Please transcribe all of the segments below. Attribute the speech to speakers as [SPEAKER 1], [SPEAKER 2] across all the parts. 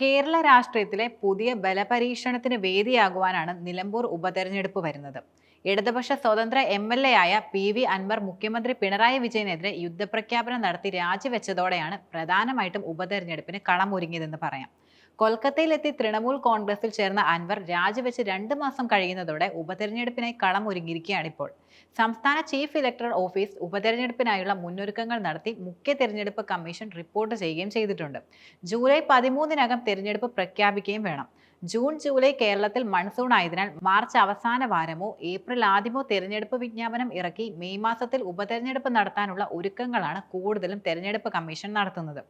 [SPEAKER 1] കേരള രാഷ്ട്രീയത്തിലെ പുതിയ ബലപരീക്ഷണത്തിന് വേദിയാകുവാനാണ് നിലമ്പൂർ ഉപതെരഞ്ഞെടുപ്പ് വരുന്നത്. ഇടതുപക്ഷ സ്വതന്ത്ര എം എൽ എ ആയ പി വി അൻവർ മുഖ്യമന്ത്രി പിണറായി വിജയനെതിരെ യുദ്ധപ്രഖ്യാപനം നടത്തി രാജിവെച്ചതോടെയാണ് പ്രധാനമായിട്ടും ഉപതെരഞ്ഞെടുപ്പിന് കളമൊരുങ്ങിയതെന്ന് പറയാം. കൊൽക്കത്തയിലെത്തി തൃണമൂൽ കോൺഗ്രസിൽ ചേർന്ന അൻവർ രാജിവെച്ച് രണ്ട് മാസം കഴിയുന്നതോടെ ഉപതെരഞ്ഞെടുപ്പിനായി കളമൊരുങ്ങിയിരിക്കുകയാണ് ഇപ്പോൾ. സംസ്ഥാന ചീഫ് ഇലക്ടറൽ ഓഫീസ് ഉപതെരഞ്ഞെടുപ്പിനായുള്ള മുന്നൊരുക്കങ്ങൾ നടത്തി മുഖ്യ തെരഞ്ഞെടുപ്പ് കമ്മീഷൻ റിപ്പോർട്ട് ചെയ്യുകയും ചെയ്തിട്ടുണ്ട്. ജൂലൈ പതിമൂന്നിനകം തെരഞ്ഞെടുപ്പ് പ്രഖ്യാപിക്കുകയും വേണം. ജൂൺ ജൂലൈ കേരളത്തിൽ മൺസൂൺ ആയതിനാൽ മാർച്ച് അവസാന വാരമോ ഏപ്രിൽ ആദ്യമോ തെരഞ്ഞെടുപ്പ് വിജ്ഞാപനം ഇറക്കി മെയ് മാസത്തിൽ ഉപതെരഞ്ഞെടുപ്പ് നടത്താനുള്ള ഒരുക്കങ്ങളാണ് കൂടുതലും തെരഞ്ഞെടുപ്പ് കമ്മീഷൻ നടത്തുന്നത്.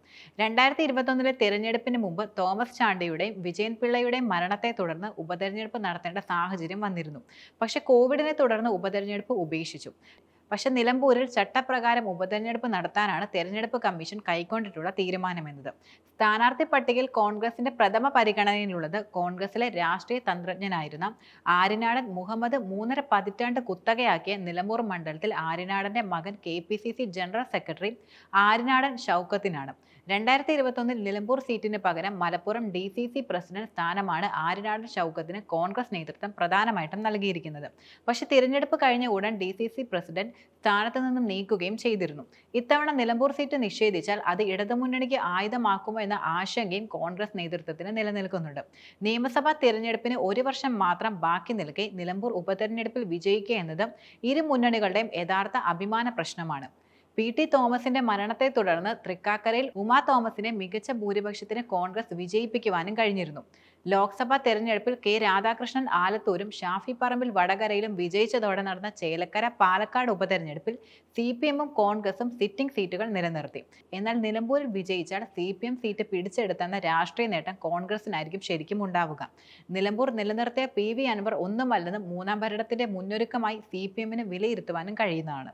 [SPEAKER 1] രണ്ടായിരത്തി ഇരുപത്തൊന്നിലെ തെരഞ്ഞെടുപ്പിന് മുമ്പ് തോമസ് ചാണ്ടിയുടെയും വിജയൻ പിള്ളയുടെയും മരണത്തെ തുടർന്ന് ഉപതെരഞ്ഞെടുപ്പ് നടത്തേണ്ട സാഹചര്യം വന്നിരുന്നു. പക്ഷേ കോവിഡിനെ തുടർന്ന് ഉപതെരഞ്ഞെടുപ്പ് ഉപേക്ഷിച്ചു. പക്ഷേ നിലമ്പൂരിൽ ചട്ടപ്രകാരം ഉപതെരഞ്ഞെടുപ്പ് നടത്താനാണ് തെരഞ്ഞെടുപ്പ് കമ്മീഷൻ കൈക്കൊണ്ടിട്ടുള്ള തീരുമാനമെന്നത്. സ്ഥാനാർത്ഥി പട്ടികയിൽ കോൺഗ്രസിന്റെ പ്രഥമ പരിഗണനയിലുള്ളത് കോൺഗ്രസിലെ രാഷ്ട്രീയ തന്ത്രജ്ഞനായിരുന്ന ആര്യനാടൻ മുഹമ്മദ് മൂന്നര പതിറ്റാണ്ട് കുത്തകയാക്കിയ നിലമ്പൂർ മണ്ഡലത്തിൽ ആര്യനാടന്റെ മകൻ കെ ജനറൽ സെക്രട്ടറി ആര്യനാടൻ ഷൗക്കത്തിനാണ്. രണ്ടായിരത്തി ഇരുപത്തൊന്നിൽ നിലമ്പൂർ സീറ്റിന് പകരം Malappuram D C C president സ്ഥാനമാണ് ആര്യനാടൻ ഷൗക്കത്തിന് കോൺഗ്രസ് നേതൃത്വം പ്രധാനമായിട്ടും നൽകിയിരിക്കുന്നത്. പക്ഷേ തിരഞ്ഞെടുപ്പ് കഴിഞ്ഞ ഉടൻ ഡി സി സി പ്രസിഡന്റ് സ്ഥാനത്ത് നിന്നും നീക്കുകയും ചെയ്തിരുന്നു. ഇത്തവണ നിലമ്പൂർ സീറ്റ് നിഷേധിച്ചാൽ അത് ഇടതുമുന്നണിക്ക് ആയുധമാക്കുമോ എന്ന ആശങ്കയും കോൺഗ്രസ് നേതൃത്വത്തിന് നിലനിൽക്കുന്നുണ്ട്. നിയമസഭാ തിരഞ്ഞെടുപ്പിന് ഒരു വർഷം മാത്രം ബാക്കി നിൽക്കെ നിലമ്പൂർ ഉപതെരഞ്ഞെടുപ്പിൽ വിജയിക്കുക എന്നത് ഇരു മുന്നണികളുടെയും യഥാർത്ഥ അഭിമാന പ്രശ്നമാണ്. പി ടി തോമസിന്റെ മരണത്തെ തുടർന്ന് തൃക്കാക്കരയിൽ ഉമാ തോമസിനെ മികച്ച ഭൂരിപക്ഷത്തിന് കോൺഗ്രസ് വിജയിപ്പിക്കുവാനും കഴിഞ്ഞിരുന്നു. ലോക്സഭാ തെരഞ്ഞെടുപ്പിൽ കെ രാധാകൃഷ്ണൻ ആലത്തൂരും ഷാഫി പറമ്പിൽ വടകരയിലും വിജയിച്ചതോടെ നടന്ന ചേലക്കര പാലക്കാട് ഉപതെരഞ്ഞെടുപ്പിൽ സി പി എമ്മും കോൺഗ്രസും സിറ്റിംഗ് സീറ്റുകൾ നിലനിർത്തി. എന്നാൽ നിലമ്പൂരിൽ വിജയിച്ചാൽ സി പി എം സീറ്റ് പിടിച്ചെടുത്തെന്ന രാഷ്ട്രീയ നേട്ടം കോൺഗ്രസിനായിരിക്കും ശരിക്കും ഉണ്ടാവുക. നിലമ്പൂർ നിലനിർത്തിയ പി വി അൻവർ ഒന്നുമല്ലെന്ന് മൂന്നാം ഭരണത്തിന്റെ മുന്നൊരുക്കമായി സി പി എമ്മിന് വിലയിരുത്തുവാനും കഴിയുന്നതാണ്.